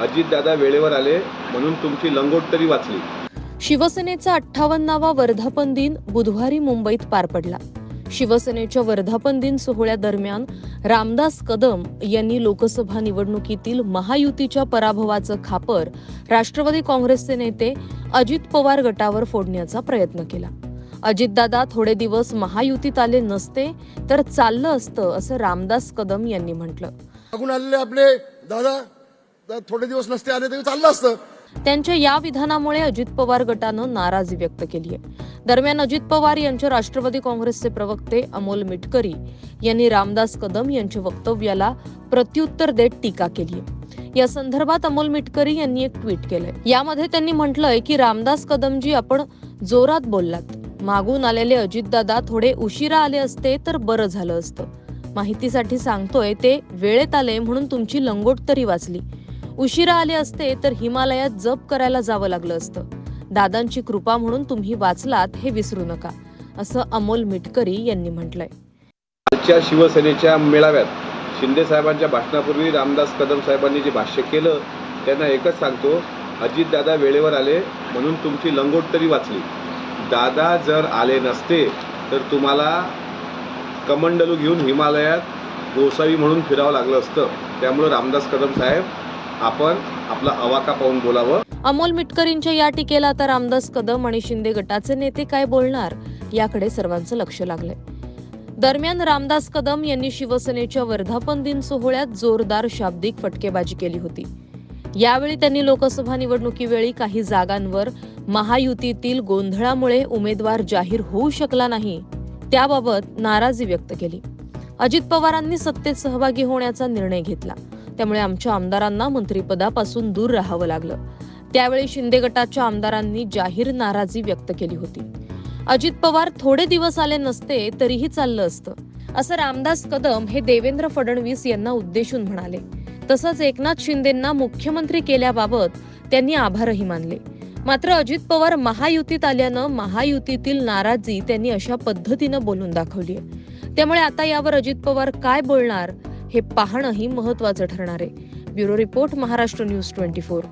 अजितदादा वेळेवर आले म्हणून तुमची लंगोट तरी वाचली. शिवसेनेचा अठ्ठावन्नावा वर्धापन दिन बुधवारी मुंबईत पार पडला. शिवसेनेच्या वर्धापन दिन सोहळ्यादरम्यान रामदास कदम यांनी लोकसभा निवडणुकीतील महायुतीच्या पराभवाचं खापर राष्ट्रवादी काँग्रेसचे नेते अजित पवार गटावर फोडण्याचा प्रयत्न केला. अजितदादा थोडे दिवस महायुतीत आले नसते तर चाललं असतं असं रामदास कदम यांनी म्हटलं. आपले दादा थोडे दिवस नसते आले तरी चाललं असतं. त्यांच्या या विधानामुळे अजित पवार गटानं नाराजी व्यक्त केली आहे. दरम्यान अजित पवार यांच्या राष्ट्रवादी काँग्रेसचे प्रवक्ते अमोल मिटकरी यांनी रामदास कदम यांच्या वक्तव्याला प्रत्युत्तर देत टीका केली आहे. या संदर्भात अमोल मिटकरी यांनी एक ट्विट केलंय. यामध्ये त्यांनी म्हटलंय की रामदास कदमजी आपण जोरात बोललात. मागून आलेले अजितदादा थोडे उशिरा आले असते तर बरं झालं असतं. माहितीसाठी सांगतोय ते वेळेत आले म्हणून तुमची लंगोट तरी वाचली. उशिरा आले असते तर हिमालयात जप करायला जावं लागलं असतं. दादांची कृपा म्हणून तुम्ही वाचलात हे विसरू नका असं अमोल मिटकरी यांनी म्हटलंय. आजच्या शिवसेनेच्या मेळाव्यात शिंदे साहेबांच्या भाषणापूर्वी रामदास कदम साहेबांनी जे भाष्य केलं त्यांना एकच सांगतो अजितदादा वेळेवर आले म्हणून तुमची लंगोट तरी वाचली. दादा जर आले नसते तर तुम्हाला कमंडलू घेऊन हिमालयात गोसावी म्हणून फिरावं लागलं असतं. त्यामुळं रामदास कदम साहेब आपण आपला अवाका पाहून बोलावं. अमोल मिटकरींच्या या टीकेला आता रामदास कदम आणि शिंदे गटाचे नेते काय बोलणार याकडे सर्वांचं लक्ष लागलंय. दरम्यान रामदास कदम यांनी शिवसेनेच्या वर्धापन दिन सोहळ्यात जोरदार शाब्दिक फटकेबाजी केली होती. यावेळी त्यांनी लोकसभा निवडणुकीवेळी काही जागांवर महायुतीतील गोंधळामुळे उमेदवार जाहीर होऊ शकला नाही त्याबाबत नाराजी व्यक्त केली. अजित पवारांनी सत्तेत सहभागी होण्याचा निर्णय घेतला. त्यामुळे आमच्या आमदारांना मंत्रिपदापासून दूर राहावं लागलं. त्यावेळी शिंदे गटाच्या आमदारांनी जाहीर नाराजी व्यक्त केली होती. अजित पवार थोडे दिवस आले नसते तरीही चाललं असतं. असं रामदास कदम हे देवेंद्र फडणवीस यांना उद्देशून म्हणाले. तसंच एकनाथ शिंदेंना मुख्यमंत्री केल्याबाबत त्यांनी आभारही मानले. मात्र अजित पवार महायुतीत आल्यानं महायुतीतील नाराजी त्यांनी अशा पद्धतीनं बोलून दाखवली आहे त्यामुळे आता यावर अजित पवार काय बोलणार हे पाहणंही महत्वाचं ठरणार आहे. Bureau report Maharashtra news twenty four.